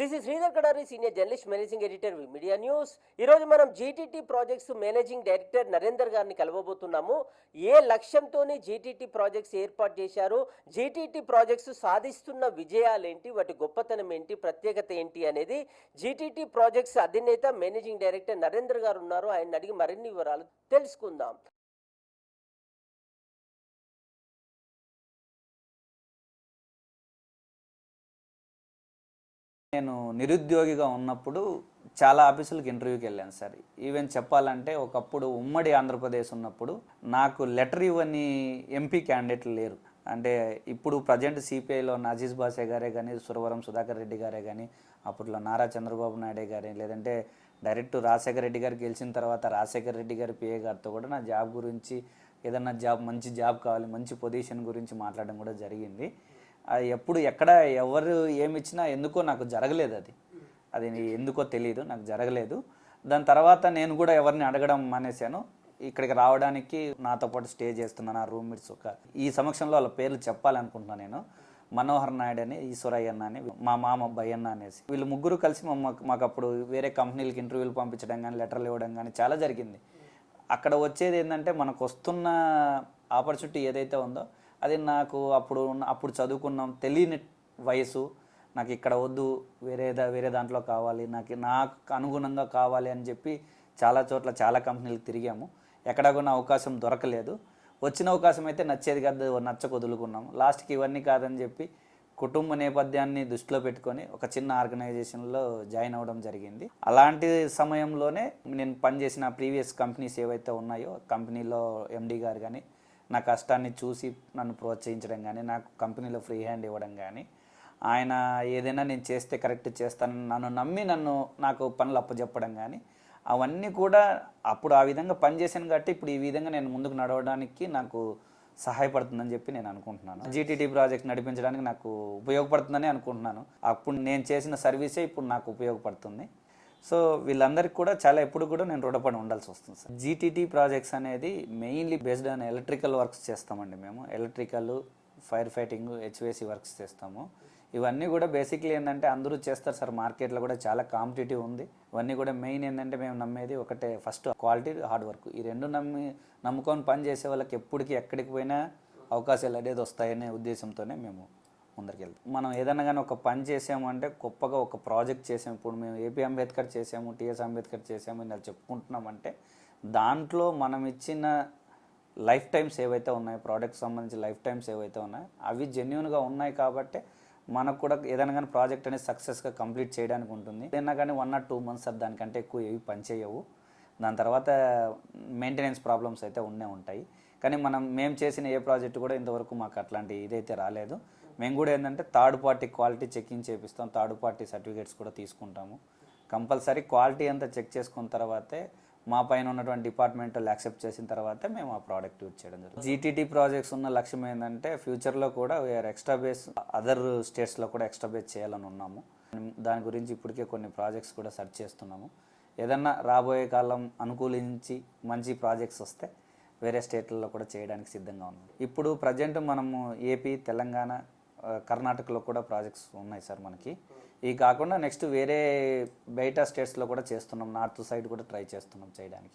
This is Sridhar Kadari senior journalist managing editor media news ఈరోజు మనం GTT projects managing director Narender గారిని కలవబోతున్నాము. ఏ లక్ష్యంతోనే GTT projects ఏర్పాటు చేశారు? జీటీటీ ప్రాజెక్ట్స్ సాధిస్తున్న విజయాలేంటి? వాటి గొప్పతనం ఏంటి? ప్రత్యేకత ఏంటి అనేది జీటీటీ ప్రాజెక్ట్స్ అధినేత మేనేజింగ్ డైరెక్టర్ నరేందర్ గారు ఉన్నారు. ఆయన అడిగి మరిన్ని వివరాలు తెలుసుకుందాం. నేను నిరుద్యోగిగా ఉన్నప్పుడు చాలా ఆఫీసులకు ఇంటర్వ్యూకి వెళ్ళాను సార్. ఈవెన్ చెప్పాలంటే ఒకప్పుడు ఉమ్మడి ఆంధ్రప్రదేశ్ ఉన్నప్పుడు నాకు లెటర్ ఇవ్వని ఎంపీ క్యాండిడేట్లు లేరు. అంటే ఇప్పుడు ప్రజెంట్ సిపిఐలో నజీజ్ బాసే గారే కానీ సురవరం సుధాకర్ రెడ్డి గారే కానీ అప్పట్లో నారా చంద్రబాబు నాయుడే గారి లేదంటే డైరెక్ట్ రాజశేఖర రెడ్డి గారు గెలిచిన తర్వాత రాజశేఖర రెడ్డి గారి పిఏ గారితో కూడా నా జాబ్ గురించి ఏదన్నా జాబ్ మంచి జాబ్ కావాలి మంచి పొజిషన్ గురించి మాట్లాడడం కూడా జరిగింది. ఎప్పుడు ఎక్కడ ఎవరు ఏమి ఇచ్చినా ఎందుకో నాకు జరగలేదు అది. అది ఎందుకో తెలియదు నాకు జరగలేదు. దాని తర్వాత నేను కూడా ఎవరిని అడగడం మానేశాను. ఇక్కడికి రావడానికి నాతో పాటు స్టే చేస్తున్న నా రూమ్మేట్స్ ఒక ఈ సమక్షంలో వాళ్ళ పేర్లు చెప్పాలనుకుంటున్నాను నేను. మనోహర్ నాయుడు అని ఈశ్వరయ్య అన్న అని మా మామ భయన్న అనేసి. వీళ్ళు ముగ్గురు కలిసి మా మాకు అప్పుడు వేరే కంపెనీలకి ఇంటర్వ్యూలు పంపించడం కానీ లెటర్లు ఇవ్వడం కానీ చాలా జరిగింది. అక్కడ వచ్చేది ఏంటంటే మనకు వస్తున్న ఆపర్చునిటీ ఏదైతే ఉందో అది నాకు అప్పుడు ఉన్న- అప్పుడు చదువుకున్నాం తెలియని వయసు. నాకు ఇక్కడ వద్దు వేరే దా- వేరే దాంట్లో కావాలి నాకు నాకు అనుగుణంగా కావాలి అని చెప్పి చాలా చోట్ల చాలా కంపెనీలకు తిరిగాము. ఎక్కడ కూడా అవకాశం దొరకలేదు. వచ్చిన అవకాశం అయితే నచ్చేది కాదు నచ్చక వదులుకున్నాము. లాస్ట్కి ఇవన్నీ కాదని చెప్పి కుటుంబ నేపథ్యాన్ని దృష్టిలో పెట్టుకొని ఒక చిన్న ఆర్గనైజేషన్లో జాయిన్ అవ్వడం జరిగింది. అలాంటి సమయంలోనే నేను పనిచేసిన ప్రీవియస్ కంపెనీస్ ఏవైతే ఉన్నాయో కంపెనీలో ఎండి గారు కానీ నా కష్టాన్ని చూసి నన్ను ప్రోత్సహించడం కానీ నాకు కంపెనీలో ఫ్రీ హ్యాండ్ ఇవ్వడం కానీ ఆయన ఏదైనా నేను చేస్తే కరెక్ట్ చేస్తాను నన్ను నమ్మి నన్ను నాకు పనులు అప్పచెప్పడం కానీ అవన్నీ కూడా అప్పుడు ఆ విధంగా పనిచేశాను కాబట్టి ఇప్పుడు ఈ విధంగా నేను ముందుకు నడవడానికి నాకు సహాయపడుతుందని చెప్పి నేను అనుకుంటున్నాను. జీటీటీ ప్రాజెక్ట్ నడిపించడానికి నాకు ఉపయోగపడుతుందని అనుకుంటున్నాను. అప్పుడు నేను చేసిన సర్వీసే ఇప్పుడు నాకు ఉపయోగపడుతుంది. సో వీళ్ళందరికీ కూడా చాలా ఎప్పుడు కూడా నేను రుణపడి ఉండాల్సి వస్తుంది సార్. జీటీటీ ప్రాజెక్ట్స్ అనేది mainly based on electrical works చేస్తామండి మేము. Electrical fire fighting HVAC works చేస్తాము. ఇవన్నీ కూడా బేసిక్లీ ఏంటంటే అందరూ చేస్తారు సార్. మార్కెట్లో కూడా చాలా కాంపిటేటివ్ ఉంది. ఇవన్నీ కూడా మెయిన్ ఏంటంటే మేము నమ్మేది ఒకటే ఫస్ట్ క్వాలిటీ హార్డ్ వర్క్ ఈ రెండు నమ్మి నమ్ముకొని పని చేసే వాళ్ళకి ఎప్పటికీ ఎక్కడికి పోయినా అవకాశాలు అనేది వస్తాయనే ఉద్దేశంతోనే మేము ముందరికి వెళ్తాం. మనం ఏదైనా కానీ ఒక పని చేసాము అంటే గొప్పగా ఒక ప్రాజెక్ట్ చేసాము. ఇప్పుడు మేము ఏపీ అంబేద్కర్ చేసాము టిఎస్ అంబేద్కర్ చేసాము ఇలా చెప్పుకుంటున్నామంటే దాంట్లో మనం ఇచ్చిన లైఫ్ టైమ్స్ ఏవైతే ఉన్నాయో ప్రోడక్ట్ సంబంధించి లైఫ్ టైమ్స్ ఏవైతే ఉన్నాయో అవి జెన్యున్గా ఉన్నాయి కాబట్టి మనకు కూడా ఏదైనా కానీ ప్రాజెక్ట్ అనేది సక్సెస్గా కంప్లీట్ చేయడానికి ఉంటుంది. ఏదైనా కానీ వన్ ఆర్ టూ మంత్స్ దానికంటే ఎక్కువ ఏవి పనిచేయవు దాని తర్వాత మెయింటెనెన్స్ ప్రాబ్లమ్స్ అయితే ఉండే ఉంటాయి. కానీ మనం మేము చేసిన ఏ ప్రాజెక్ట్ కూడా ఇంతవరకు మాకు అట్లాంటి ఇదైతే రాలేదు. మేము కూడా ఏంటంటే థర్డ్ పార్టీ క్వాలిటీ చెకింగ్ చేపిస్తాం. థర్డ్ పార్టీ సర్టిఫికేట్స్ కూడా తీసుకుంటాము. కంపల్సరీ క్వాలిటీ అంతా చెక్ చేసుకున్న తర్వాతే మా పైన ఉన్నటువంటి డిపార్ట్మెంట్ యాక్సెప్ట్ చేసిన తర్వాతే మేము ఆ ప్రోడక్ట్ యూజ్ చేయడం జరుగుతుంది. జీటీటీ ప్రాజెక్ట్స్ ఉన్న లక్ష్యం ఏంటంటే ఫ్యూచర్లో కూడా వీఆర్ ఎక్స్ట్రా బేస్ అదర్ స్టేట్స్లో కూడా ఎక్స్ట్రా బేస్ చేయాలని ఉన్నాము. దాని గురించి ఇప్పటికే కొన్ని ప్రాజెక్ట్స్ కూడా సెర్చ్ చేస్తున్నాము. ఏదన్నా రాబోయే కాలం అనుకూలించి మంచి ప్రాజెక్ట్స్ వస్తే వేరే స్టేట్లలో కూడా చేయడానికి సిద్ధంగా ఉన్నాం. ఇప్పుడు ప్రజెంట్ మనము ఏపీ తెలంగాణ కర్ణాటకలో కూడా ప్రాజెక్ట్స్ ఉన్నాయి సార్ మనకి. ఇవి కాకుండా నెక్స్ట్ వేరే బయట స్టేట్స్లో కూడా చేస్తున్నాం. నార్త్ సైడ్ కూడా ట్రై చేస్తున్నాం చేయడానికి.